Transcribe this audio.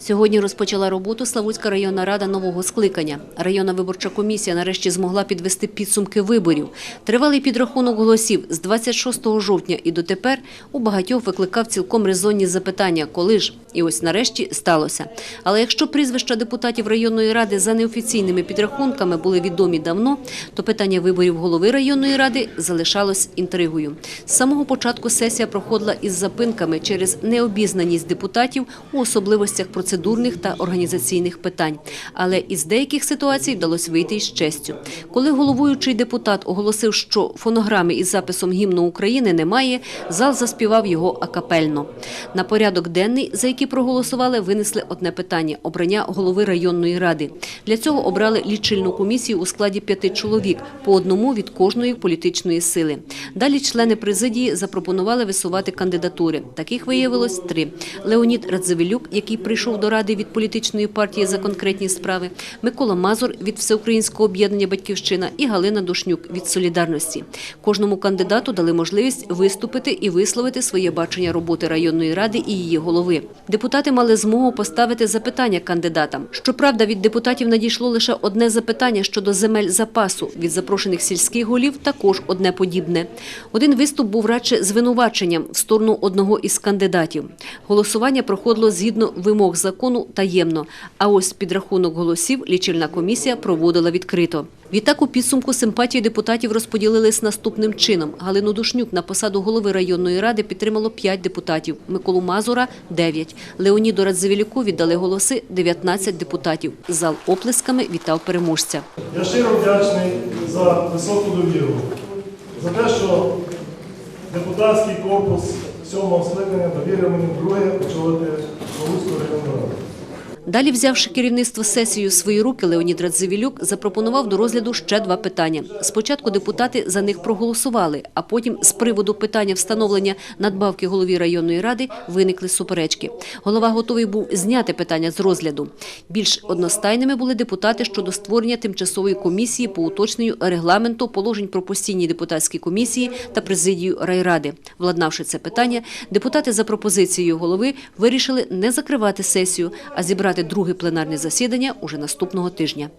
Сьогодні розпочала роботу Славутська районна рада нового скликання. Районна виборча комісія нарешті змогла підвести підсумки виборів. Тривалий підрахунок голосів з 26 жовтня і дотепер у багатьох викликав цілком резонні запитання, коли ж. І ось нарешті сталося. Але якщо прізвища депутатів районної ради за неофіційними підрахунками були відомі давно, то питання виборів голови районної ради залишалось інтригою. З самого початку сесія проходила із запинками через необізнаність депутатів у особливостях процедурних та організаційних питань. Але із деяких ситуацій вдалося вийти із честю. Коли головуючий депутат оголосив, що фонограми із записом гімну України немає, зал заспівав його акапельно. На порядок денний, за який проголосували, винесли одне питання – обрання голови районної ради. Для цього обрали лічильну комісію у складі п'яти чоловік, по одному від кожної політичної сили. Далі члени президії запропонували висувати кандидатури. Таких виявилось три. Леонід Радзивилюк, який прийшов до ради від політичної партії за конкретні справи, Микола Мазур від Всеукраїнського об'єднання «Батьківщина» і Галина Душнюк від «Солідарності». Кожному кандидату дали можливість виступити і висловити своє бачення роботи районної ради і її голови. Депутати мали змогу поставити запитання кандидатам. Щоправда, від депутатів надійшло лише одне запитання щодо земель запасу. Від запрошених сільських голів також одне подібне. Один виступ був радше звинуваченням в сторону одного із кандидатів. Голосування проходило згідно вимог закону таємно, а ось підрахунок голосів лічильна комісія проводила відкрито. Відтак у підсумку симпатії депутатів розподілились наступним чином. Галину Душнюк на посаду голови районної ради підтримало 5 депутатів, Миколу Мазура – 9. Леоніду Радзивілюку віддали голоси 19 депутатів. Зал оплесками вітав переможця. Я щиро вдячний за високу довіру, за те, що депутатський корпус сьомого скликання довірив мені вдруге очолити Славутську районну раду. Далі, взявши керівництво сесією в свої руки, Леонід Радзивілюк запропонував до розгляду ще два питання. Спочатку депутати за них проголосували, а потім з приводу питання встановлення надбавки голові районної ради виникли суперечки. Голова готовий був зняти питання з розгляду. Більш одностайними були депутати щодо створення тимчасової комісії по уточненню регламенту положень про постійні депутатські комісії та президію райради. Владнавши це питання, депутати за пропозицією голови вирішили не закривати сесію, а зібрати друге пленарне засідання уже наступного тижня.